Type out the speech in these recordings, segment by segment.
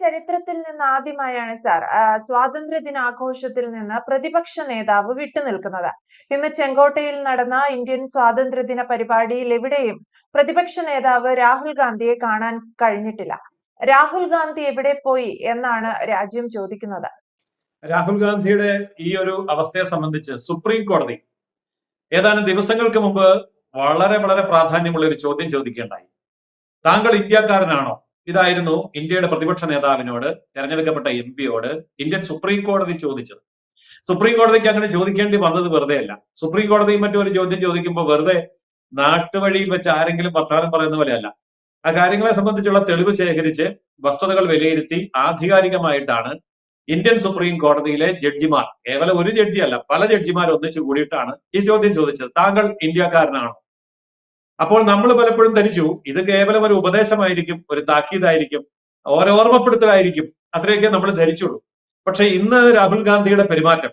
ചരിത്രത്തിൽ നിന്ന് ആദ്യമായാണ് സാർ സ്വാതന്ത്ര്യ ദിനാഘോഷത്തിൽ നിന്ന് പ്രതിപക്ഷ നേതാവ് വിട്ടുനിൽക്കുന്നത് ഇന്ന് ചെങ്കോട്ടയിൽ നടന്ന ഇന്ത്യൻ സ്വാതന്ത്ര്യ ദിന പരിപാടിയിൽ എവിടെയും പ്രതിപക്ഷ നേതാവ് രാഹുൽ ഗാന്ധിയെ കാണാൻ കഴിഞ്ഞിട്ടില്ല. രാഹുൽ ഗാന്ധി എവിടെ പോയി എന്നാണ് രാജ്യം ചോദിക്കുന്നത്. രാഹുൽ ഗാന്ധിയുടെ ഈ ഒരു അവസ്ഥയെ സംബന്ധിച്ച് സുപ്രീം കോടതി ഏതാനും ദിവസങ്ങൾക്ക് മുമ്പ് വളരെ വളരെ പ്രാധാന്യമുള്ള ഒരു ചോദ്യം ചോദിക്കേണ്ടായി താങ്കൾ ഇന്ത്യക്കാരനാണോ? ഇതായിരുന്നു ഇന്ത്യയുടെ പ്രതിപക്ഷ നേതാവിനോട് തെരഞ്ഞെടുക്കപ്പെട്ട എം പിയോട് ഇന്ത്യൻ സുപ്രീം കോടതി ചോദിച്ചത്. സുപ്രീം കോടതിക്ക് അങ്ങനെ ചോദിക്കേണ്ടി വന്നത് വെറുതെ അല്ല. സുപ്രീം കോടതിയും മറ്റും ഒരു ചോദ്യം ചോദിക്കുമ്പോൾ വെറുതെ നാട്ടുവഴി വെച്ച് ആരെങ്കിലും വർത്തമാനം പറയുന്ന പോലെയല്ല ആ കാര്യങ്ങളെ സംബന്ധിച്ചുള്ള തെളിവ് ശേഖരിച്ച് വസ്തുതകൾ വിലയിരുത്തി ആധികാരികമായിട്ടാണ് ഇന്ത്യൻ സുപ്രീം കോടതിയിലെ ജഡ്ജിമാർ കേവലം ഒരു ജഡ്ജി അല്ല പല ജഡ്ജിമാർ ഒന്നിച്ചു കൂടിയിട്ടാണ് ഈ ചോദ്യം ചോദിച്ചത്. താങ്കൾ ഇന്ത്യക്കാരനാണോ? അപ്പോൾ നമ്മൾ പലപ്പോഴും ധരിച്ചു ഇത് കേവലം ഒരു ഉപദേശമായിരിക്കും ഒരു താക്കീതായിരിക്കും ഓരോ ഓർമ്മപ്പെടുത്തലായിരിക്കും അത്രയൊക്കെ നമ്മൾ ധരിച്ചുള്ളൂ. പക്ഷെ ഇന്ന് രാഹുൽ ഗാന്ധിയുടെ പെരുമാറ്റം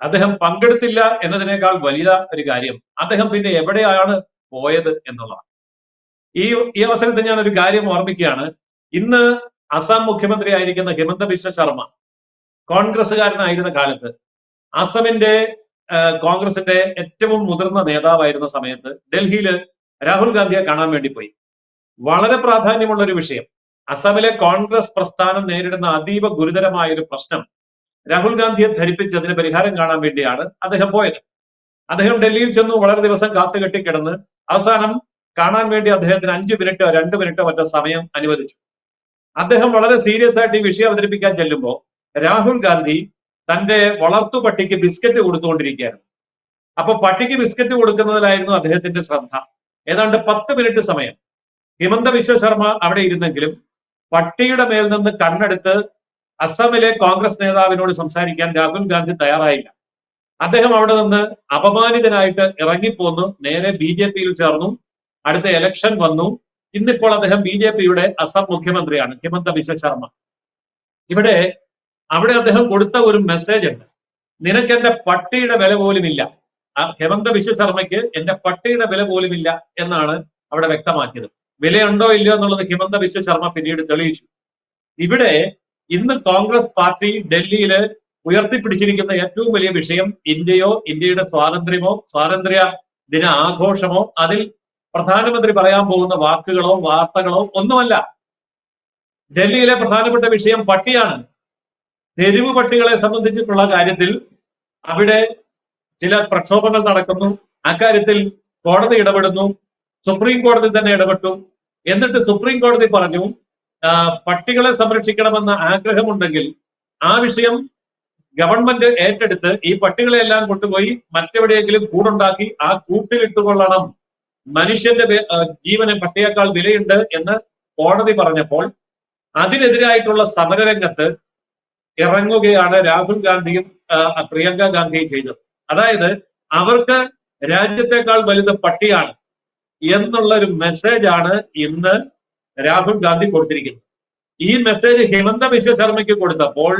അദ്ദേഹം പങ്കെടുത്തില്ല എന്നതിനേക്കാൾ വലിയ ഒരു കാര്യം അദ്ദേഹം പിന്നെ എവിടെയാണ് പോയത് എന്നുള്ളതാണ്. ഈ ഈ അവസരത്തിൽ ഞാൻ ഒരു കാര്യം ഓർമ്മിക്കുകയാണ്. ഇന്ന് അസം മുഖ്യമന്ത്രി ആയിരിക്കുന്ന ഹിമന്ത ബിശ്വ ശർമ്മ കോൺഗ്രസ്സുകാരനായിരുന്ന കാലത്ത് അസമിന്റെ കോൺഗ്രസിന്റെ ഏറ്റവും മുതിർന്ന നേതാവായിരുന്ന സമയത്ത് ഡൽഹിയിൽ രാഹുൽ ഗാന്ധിയെ കാണാൻ വേണ്ടി പോയി. വളരെ പ്രാധാന്യമുള്ള ഒരു വിഷയം. അസമിലെ കോൺഗ്രസ് പ്രസ്ഥാനം നേരിടുന്ന അതീവ ഗുരുതരമായ ഒരു പ്രശ്നം രാഹുൽ ഗാന്ധിയെ ധരിപ്പിച്ച് അതിന് പരിഹാരം കാണാൻ വേണ്ടിയാണ് അദ്ദേഹം പോയത്. അദ്ദേഹം ഡൽഹിയിൽ ചെന്നു വളരെ ദിവസം കാത്തുകെട്ടി കിടന്ന് അവസാനം കാണാൻ വേണ്ടി അദ്ദേഹത്തിന് അഞ്ചു മിനിറ്റോ രണ്ട് മിനിറ്റോ മറ്റോ സമയം അനുവദിച്ചു. അദ്ദേഹം വളരെ സീരിയസ് ആയിട്ട് ഈ വിഷയം അവതരിപ്പിക്കാൻ ചെല്ലുമ്പോൾ രാഹുൽ ഗാന്ധി തന്റെ വളർത്തു പട്ടിക്ക് ബിസ്ക്കറ്റ് കൊടുത്തുകൊണ്ടിരിക്കുകയായിരുന്നു. അപ്പൊ പട്ടിക്ക് ബിസ്ക്കറ്റ് കൊടുക്കുന്നതിലായിരുന്നു അദ്ദേഹത്തിന്റെ ശ്രദ്ധ. ഏതാണ്ട് പത്ത് മിനിറ്റ് സമയം. ഹിമന്ത വിശ്വ ശർമ്മ അവിടെ ഇരുന്നെങ്കിലും പട്ടിയുടെ മേൽ നിന്ന് കണ്ണെടുത്ത് അസമിലെ കോൺഗ്രസ് നേതാവിനോട് സംസാരിക്കാൻ രാഹുൽ ഗാന്ധി തയ്യാറായില്ല. അദ്ദേഹം അവിടെ നിന്ന് അപമാനിതനായിട്ട് ഇറങ്ങിപ്പോന്നു. നേരെ ബി ജെ പിയിൽ ചേർന്നു. അടുത്ത എലക്ഷൻ വന്നു. ഇന്നിപ്പോൾ അദ്ദേഹം ബി ജെ പിയുടെ അസം മുഖ്യമന്ത്രിയാണ് ഹിമന്ത ബിശ്വ ശർമ്മ. ഇവിടെ അവിടെ അദ്ദേഹം കൊടുത്ത ഒരു മെസ്സേജ് ഉണ്ട്. നിനക്ക് എന്റെ പട്ടിയുടെ വില പോലുമില്ല ആ ഹെമന്ത ബിശ്വ ശർമ്മയ്ക്ക് എന്റെ പട്ടിയുടെ വില പോലുമില്ല എന്നാണ് അവിടെ വ്യക്തമാക്കിയത്. വിലയുണ്ടോ ഇല്ലയോ എന്നുള്ളത് ഹിമന്ത ബിശ്വ ശർമ്മ പിന്നീട് തെളിയിച്ചു. ഇവിടെ ഇന്ന് കോൺഗ്രസ് പാർട്ടി ഡൽഹിയിൽ ഉയർത്തിപ്പിടിച്ചിരിക്കുന്ന ഏറ്റവും വലിയ വിഷയം ഇന്ത്യയോ ഇന്ത്യയുടെ സ്വാതന്ത്ര്യമോ സ്വാതന്ത്ര്യ ദിന ആഘോഷമോ അതിൽ പ്രധാനമന്ത്രി പറയാൻ പോകുന്ന വാക്കുകളോ വാർത്തകളോ ഒന്നുമല്ല. ഡൽഹിയിലെ പ്രധാനപ്പെട്ട വിഷയം പട്ടിയാണ്. തെരുവ് പട്ടികളെ സംബന്ധിച്ചിട്ടുള്ള കാര്യത്തിൽ അവിടെ ചില പ്രക്ഷോഭങ്ങൾ നടക്കുന്നു. അക്കാര്യത്തിൽ കോടതി ഇടപെടുന്നു. സുപ്രീം കോടതി തന്നെ ഇടപെട്ടു. എന്നിട്ട് സുപ്രീം കോടതി പറഞ്ഞു പട്ടികളെ സംരക്ഷിക്കണമെന്ന ആഗ്രഹമുണ്ടെങ്കിൽ ആ വിഷയം ഗവൺമെന്റ് ഏറ്റെടുത്ത് ഈ പട്ടികളെല്ലാം കൊണ്ടുപോയി മറ്റെവിടെയെങ്കിലും കൂടുണ്ടാക്കി ആ കൂട്ടിലിട്ടുകൊള്ളണം. മനുഷ്യന്റെ ജീവനെ പട്ടിയേക്കാൾ വിലയുണ്ട് എന്ന് കോടതി പറഞ്ഞപ്പോൾ അതിനെതിരായിട്ടുള്ള സമരരംഗത്ത് ഇറങ്ങുകയാണ് രാഹുൽ ഗാന്ധിയും പ്രിയങ്ക ഗാന്ധിയും ചെയ്തത്. അതായത് അവർക്ക് രാജ്യത്തെക്കാൾ വലുത് പട്ടിയാണ് എന്നുള്ള ഒരു മെസ്സേജ് ആണ് ഇന്ന് രാഹുൽ ഗാന്ധി കൊടുത്തിരിക്കുന്നത്. ഈ മെസ്സേജ് ഹിമന്ത ബിശ്വ ശർമ്മയ്ക്ക് കൊടുത്തപ്പോൾ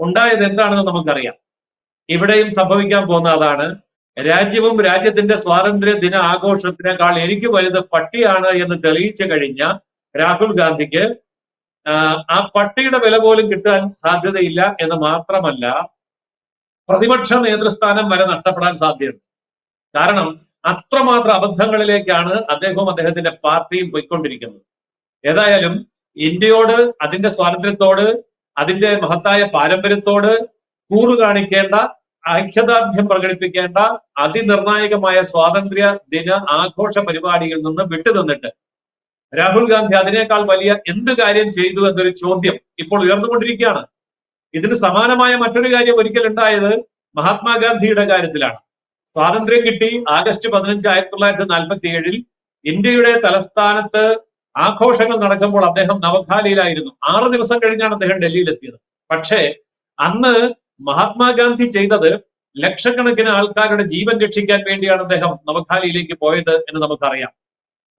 ഉണ്ടായത് എന്താണെന്ന് നമുക്കറിയാം. ഇവിടെയും സംഭവിക്കാൻ പോകുന്ന അതാണ് രാജ്യവും രാജ്യത്തിന്റെ സ്വാതന്ത്ര്യ ദിന ആഘോഷത്തിനേക്കാൾ എനിക്ക് വലുത് പട്ടിയാണ് എന്ന് തെളിയിച്ചു കഴിഞ്ഞ രാഹുൽ ഗാന്ധിക്ക് ആ, പട്ടിയുടെ വില പോലും കിട്ടാൻ സാധ്യതയില്ല എന്ന് മാത്രമല്ല പ്രതിപക്ഷ നേതൃസ്ഥാനം വരെ നഷ്ടപ്പെടാൻ സാധ്യതയുണ്ട്. കാരണം അത്രമാത്രം അബദ്ധങ്ങളിലേക്കാണ് അദ്ദേഹവും അദ്ദേഹത്തിന്റെ പാർട്ടിയും പോയിക്കൊണ്ടിരിക്കുന്നത്. ഏതായാലും ഇന്ത്യയോട് അതിന്റെ സ്വാതന്ത്ര്യത്തോട് അതിന്റെ മഹത്തായ പാരമ്പര്യത്തോട് കൂറു കാണിക്കേണ്ട ഐക്യദാർഢ്യം പ്രകടിപ്പിക്കേണ്ട അതിനിർണായകമായ സ്വാതന്ത്ര്യ ദിന ആഘോഷ പരിപാടിയിൽ നിന്ന് വിട്ടുനിന്നിട്ട് രാഹുൽ ഗാന്ധി അതിനേക്കാൾ വലിയ എന്ത് കാര്യം ചെയ്തു എന്നൊരു ചോദ്യം ഇപ്പോൾ ഉയർന്നുകൊണ്ടിരിക്കുകയാണ്. ഇതിന് സമാനമായ മറ്റൊരു കാര്യം ഒരിക്കൽ ഉണ്ടായത് മഹാത്മാഗാന്ധിയുടെ കാര്യത്തിലാണ്. സ്വാതന്ത്ര്യം കിട്ടി ആഗസ്റ്റ് പതിനഞ്ച് ആയിരത്തി തൊള്ളായിരത്തി നാൽപ്പത്തി ഏഴിൽ ഇന്ത്യയുടെ തലസ്ഥാനത്ത് ആഘോഷങ്ങൾ നടക്കുമ്പോൾ അദ്ദേഹം നവഖാലിയിലായിരുന്നു ആറ് ദിവസം കഴിഞ്ഞാണ് അദ്ദേഹം ഡൽഹിയിലെത്തിയത്. പക്ഷേ അന്ന് മഹാത്മാഗാന്ധി ചെയ്തത് ലക്ഷക്കണക്കിന് ആൾക്കാരുടെ ജീവൻ രക്ഷിക്കാൻ വേണ്ടിയാണ് അദ്ദേഹം നവഖാലിയിലേക്ക് പോയത് എന്ന് നമുക്കറിയാം.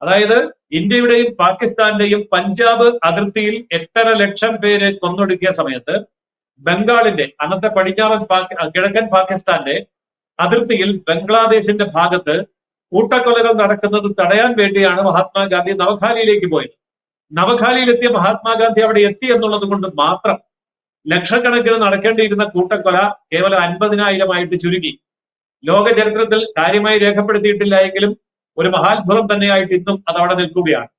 അതായത് ഇന്ത്യയുടെയും പാകിസ്ഥാന്റെയും പഞ്ചാബ് അതിർത്തിയിൽ എട്ടര ലക്ഷം പേരെ കൊന്നൊടുക്കിയ സമയത്ത് ബംഗാളിന്റെ അന്നത്തെ പടിഞ്ഞാറൻ കിഴക്കൻ പാകിസ്ഥാന്റെ അതിർത്തിയിൽ ബംഗ്ലാദേശിന്റെ ഭാഗത്ത് കൂട്ടക്കൊലകൾ നടക്കുന്നത് തടയാൻ വേണ്ടിയാണ് മഹാത്മാഗാന്ധി നവഖാലിയിലേക്ക് പോയത്. നവഖാലിയിലെത്തിയ മഹാത്മാഗാന്ധി അവിടെ എത്തി എന്നുള്ളത് കൊണ്ട് മാത്രം ലക്ഷക്കണക്കിന് നടക്കേണ്ടിയിരുന്ന കൂട്ടക്കൊല കേവലം അൻപതിനായിരമായിട്ട് ചുരുങ്ങി ലോക ചരിത്രത്തിൽ കാര്യമായി രേഖപ്പെടുത്തിയിട്ടില്ല എങ്കിലും ഒരു മഹാത്ഭുതം തന്നെയായിട്ട് ഇന്നും അത് അവിടെ നിൽക്കുകയാണ്.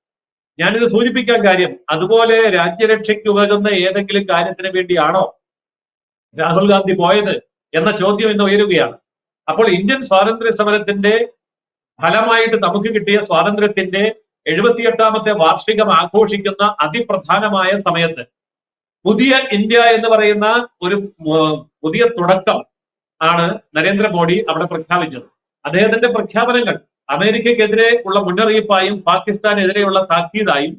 ഞാനിത് സൂചിപ്പിക്കാൻ കാര്യം അതുപോലെ രാജ്യരക്ഷയ്ക്ക് ഉതകുന്ന ഏതെങ്കിലും കാര്യത്തിന് വേണ്ടിയാണോ രാഹുൽ ഗാന്ധി പോയത് എന്ന ചോദ്യം ഇന്ന് ഉയരുകയാണ്. അപ്പോൾ ഇന്ത്യൻ സ്വാതന്ത്ര്യ സമരത്തിന്റെ ഫലമായിട്ട് നമുക്ക് കിട്ടിയ സ്വാതന്ത്ര്യത്തിന്റെ എഴുപത്തിയെട്ടാമത്തെ വാർഷികം ആഘോഷിക്കുന്ന അതിപ്രധാനമായ സമയത്ത് പുതിയ ഇന്ത്യ എന്ന് പറയുന്ന ഒരു പുതിയ തുടക്കം ആണ് നരേന്ദ്രമോദി അവിടെ പ്രഖ്യാപിച്ചത്. അദ്ദേഹത്തിന്റെ പ്രഖ്യാപനങ്ങൾ അമേരിക്കക്കെതിരെ ഉള്ള മുന്നറിയിപ്പായും പാകിസ്ഥാനെതിരെയുള്ള താക്കീതായും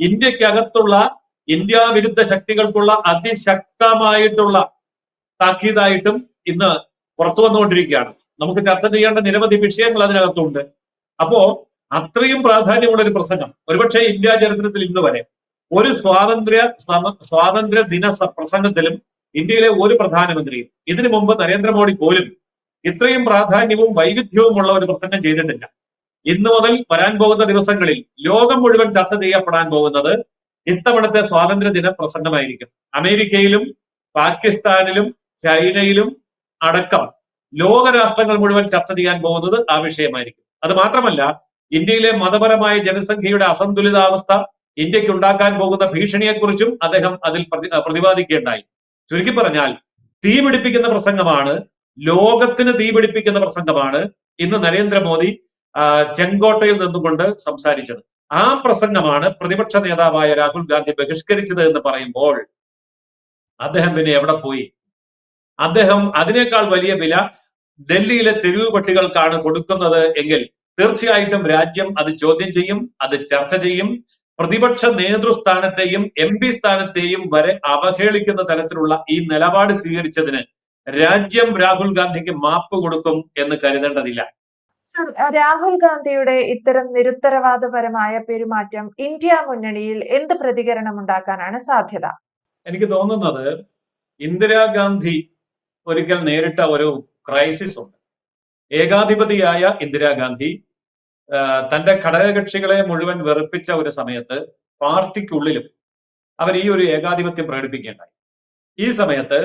ഇന്ത്യക്കകത്തുള്ള ഇന്ത്യ വിരുദ്ധ ശക്തികൾക്കുള്ള അതിശക്തമായിട്ടുള്ള താക്കീതായിട്ടും ഇന്ന് പുറത്തു വന്നുകൊണ്ടിരിക്കുകയാണ്. നമുക്ക് ചർച്ച ചെയ്യേണ്ട നിരവധി വിഷയങ്ങൾ അതിനകത്തുണ്ട്. അപ്പോ അത്രയും പ്രാധാന്യമുള്ള ഒരു പ്രസംഗം. ഒരുപക്ഷെ ഇന്ത്യ ചരിത്രത്തിൽ ഇന്ന് വരെ ഒരു സ്വാതന്ത്ര്യ സ്വാതന്ത്ര്യ ദിന പ്രസംഗത്തിലും ഇന്ത്യയിലെ ഒരു പ്രധാനമന്ത്രിയും ഇതിനു മുമ്പ് നരേന്ദ്രമോദി പോലും ഇത്രയും പ്രാധാന്യവും വൈവിധ്യവും ഉള്ള ഒരു പ്രസംഗം ചെയ്തിട്ടില്ല. ഇന്നു മുതൽ വരാൻ പോകുന്ന ദിവസങ്ങളിൽ ലോകം മുഴുവൻ ചർച്ച ചെയ്യപ്പെടാൻ പോകുന്നത് ഇത്തവണത്തെ സ്വാതന്ത്ര്യ ദിന പ്രസംഗമായിരിക്കും. അമേരിക്കയിലും പാകിസ്ഥാനിലും ചൈനയിലും അടക്കം ലോകരാഷ്ട്രങ്ങൾ മുഴുവൻ ചർച്ച ചെയ്യാൻ പോകുന്നത് ആ വിഷയമായിരിക്കും. അത് മാത്രമല്ല ഇന്ത്യയിലെ മതപരമായ ജനസംഖ്യയുടെ അസന്തുലിതാവസ്ഥ ഇന്ത്യയ്ക്ക് ഉണ്ടാക്കാൻ പോകുന്ന ഭീഷണിയെക്കുറിച്ചും അദ്ദേഹം അതിൽ പ്രതി- പ്രതിപാദിക്കേണ്ടായി ചുരുക്കി പറഞ്ഞാൽ തീ പിടിപ്പിക്കുന്ന പ്രസംഗമാണ് ലോകത്തിന് തീ പിടിപ്പിക്കുന്ന പ്രസംഗമാണ് ഇന്ന് നരേന്ദ്രമോദി ചെങ്കോട്ടയിൽ നിന്നുകൊണ്ട് സംസാരിച്ചത്. ആ പ്രസംഗമാണ് പ്രതിപക്ഷ നേതാവായ രാഹുൽ ഗാന്ധി ബഹിഷ്കരിച്ചത് എന്ന് പറയുമ്പോൾ അദ്ദേഹം പിന്നെ എവിടെ പോയി? അദ്ദേഹം അതിനേക്കാൾ വലിയ വില ഡൽഹിയിലെ തെരുവ് പട്ടികൾക്കാണ് കൊടുക്കുന്നത് എങ്കിൽ തീർച്ചയായിട്ടും രാജ്യം അത് ചോദ്യം ചെയ്യും അത് ചർച്ച ചെയ്യും. പ്രതിപക്ഷ നേതൃസ്ഥാനത്തെയും എം പി സ്ഥാനത്തെയും വരെ അവഹേളിക്കുന്ന തരത്തിലുള്ള ഈ നിലപാട് സ്വീകരിച്ചതിന് രാജ്യം രാഹുൽ ഗാന്ധിക്ക് മാപ്പ് കൊടുക്കും എന്ന് കരുതേണ്ടതില്ല. സർ രാഹുൽ ഗാന്ധിയുടെ ഇത്തരം നിരുത്തരവാദപരമായ പെരുമാറ്റം ഇന്ത്യ മുന്നണിയിൽ എന്ത് പ്രതികരണം ഉണ്ടാക്കാനാണ് സാധ്യത? എനിക്ക് തോന്നുന്നത് ഇന്ദിരാഗാന്ധി ഒരിക്കൽ നേരിട്ട ഒരു ക്രൈസിസ് ഉണ്ട്. ഏകാധിപതിയായ ഇന്ദിരാഗാന്ധി തന്റെ ഘടകകക്ഷികളെ മുഴുവൻ വെറുപ്പിച്ച ഒരു സമയത്ത് പാർട്ടിക്കുള്ളിലും അവർ ഈ ഒരു ഏകാധിപത്യം പ്രകടിപ്പിക്കേണ്ടായി ഈ സമയത്ത്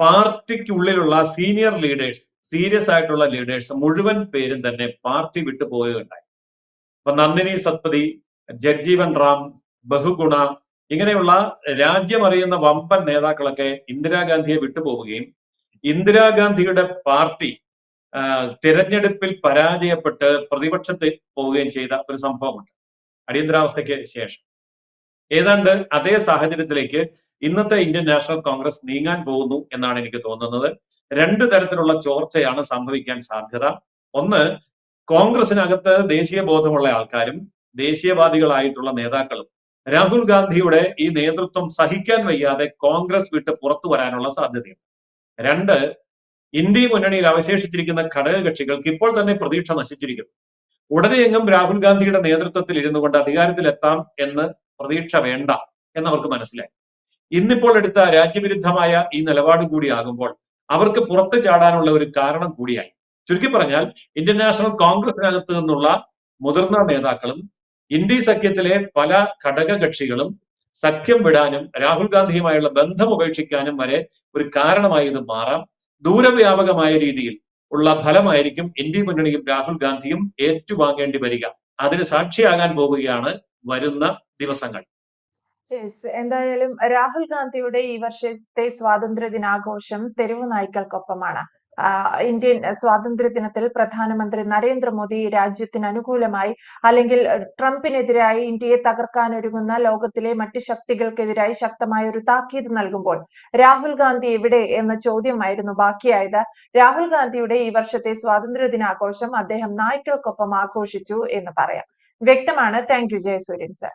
പാർട്ടിക്കുള്ളിലുള്ള സീനിയർ ലീഡേഴ്സ് സീരിയസ് ആയിട്ടുള്ള ലീഡേഴ്സ് മുഴുവൻ പേരും തന്നെ പാർട്ടി വിട്ടു പോവുകയുണ്ടായി. ഇപ്പൊ നന്ദിനി സത്പതി ജഗ്ജീവൻ റാം ബഹുഗുണ ഇങ്ങനെയുള്ള രാജ്യമറിയുന്ന വമ്പൻ നേതാക്കളൊക്കെ ഇന്ദിരാഗാന്ധിയെ വിട്ടുപോവുകയും ഇന്ദിരാഗാന്ധിയുടെ പാർട്ടി തിരഞ്ഞെടുപ്പിൽ പരാജയപ്പെട്ട് പ്രതിപക്ഷത്തിൽ പോവുകയും ചെയ്ത ഒരു സംഭവമുണ്ട്. അടിയന്തരാവസ്ഥയ്ക്ക് ശേഷം. ഏതാണ്ട് അതേ സാഹചര്യത്തിലേക്ക് ഇന്നത്തെ ഇന്ത്യൻ നാഷണൽ കോൺഗ്രസ് നീങ്ങാൻ പോകുന്നു എന്നാണ് എനിക്ക് തോന്നുന്നത്. രണ്ട് തരത്തിലുള്ള ചോർച്ചയാണ് സംഭവിക്കാൻ സാധ്യത. ഒന്ന് കോൺഗ്രസിനകത്ത് ദേശീയ ബോധമുള്ള ആൾക്കാരും ദേശീയവാദികളായിട്ടുള്ള നേതാക്കളും രാഹുൽ ഗാന്ധിയുടെ ഈ നേതൃത്വം സഹിക്കാൻ വയ്യാതെ കോൺഗ്രസ് വിട്ട് പുറത്തു വരാനുള്ള സാധ്യതയുണ്ട്. രണ്ട് ഇന്ത്യ മുന്നണിയിൽ അവശേഷിച്ചിരിക്കുന്ന ഘടകകക്ഷികൾക്ക് ഇപ്പോൾ തന്നെ പ്രതീക്ഷ നശിച്ചിരിക്കുന്നു. ഉടനെയെങ്കിലും രാഹുൽ ഗാന്ധിയുടെ നേതൃത്വത്തിൽ ഇരുന്നു കൊണ്ട് അധികാരത്തിലെത്താം എന്ന് പ്രതീക്ഷ വേണ്ട എന്നവർക്ക് മനസ്സിലായി. ഇന്നിപ്പോൾ എടുത്ത രാജ്യവിരുദ്ധമായ ഈ നിലപാട് കൂടിയാകുമ്പോൾ അവർക്ക് പുറത്തു ചാടാനുള്ള ഒരു കാരണം കൂടിയായി. ചുരുക്കി പറഞ്ഞാൽ ഇന്ത്യൻ നാഷണൽ കോൺഗ്രസിനകത്ത് നിന്നുള്ള മുതിർന്ന നേതാക്കളും ഇന്ത്യ സഖ്യത്തിലെ പല ഘടകകക്ഷികളും സഖ്യം വിടാനും രാഹുൽ ഗാന്ധിയുമായുള്ള ബന്ധം ഉപേക്ഷിക്കാനും വരെ ഒരു കാരണമായി ഇത് മാറാം. ദൂരവ്യാപകമായ രീതിയിൽ ഉള്ള ഫലമായിരിക്കും ഇന്ത്യ മുന്നണിയും രാഹുൽ ഗാന്ധിയും ഏറ്റുവാങ്ങേണ്ടി വരിക. അതിന് സാക്ഷിയാകാൻ പോവുകയാണ് വരുന്ന ദിവസങ്ങൾ. എന്തായാലും രാഹുൽ ഗാന്ധിയുടെ ഈ വർഷത്തെ സ്വാതന്ത്ര്യ ദിനാഘോഷം തെരുവു നായ്ക്കൾക്കൊപ്പമാണ്. ഇന്ത്യൻ സ്വാതന്ത്ര്യ ദിനത്തിൽ പ്രധാനമന്ത്രി നരേന്ദ്രമോദി രാജ്യത്തിന് അനുകൂലമായി അല്ലെങ്കിൽ ട്രംപിനെതിരായി ഇന്ത്യയെ തകർക്കാൻ ഒരുങ്ങുന്ന ലോകത്തിലെ മറ്റ് ശക്തികൾക്കെതിരായി ശക്തമായ ഒരു താക്കീത് നൽകുമ്പോൾ രാഹുൽ ഗാന്ധി എവിടെ എന്ന ചോദ്യമായിരുന്നു ബാക്കിയായത്. രാഹുൽ ഗാന്ധിയുടെ ഈ വർഷത്തെ സ്വാതന്ത്ര്യ ദിനാഘോഷം അദ്ദേഹം നായ്ക്കൾക്കൊപ്പം ആഘോഷിച്ചു എന്ന് പറയാം. വ്യക്തമാണ്. Thank you Jayasuryan sir.